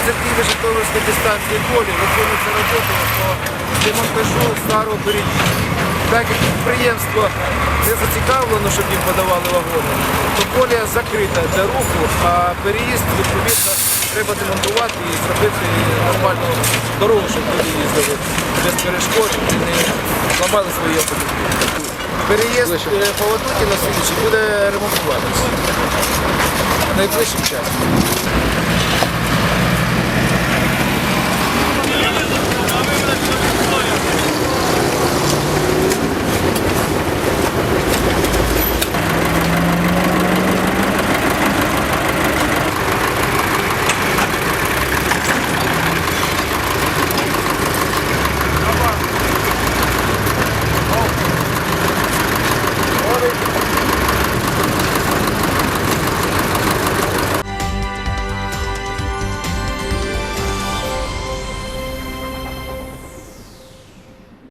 ініціативі Житомирської дистанції полі виконується робота по демонтажу старого переїзду. Так як підприємство не зацікавлено, щоб їм подавали вагони, то колія закрита для руху, а переїзд відповідно треба демонтувати і зробити нормальну дорогу, щоб люди їздили без перешкод і не ламали свої автомобілі. Переїзд е, по Ватуті на Сидичі буде ремонтуватися найближчим часом.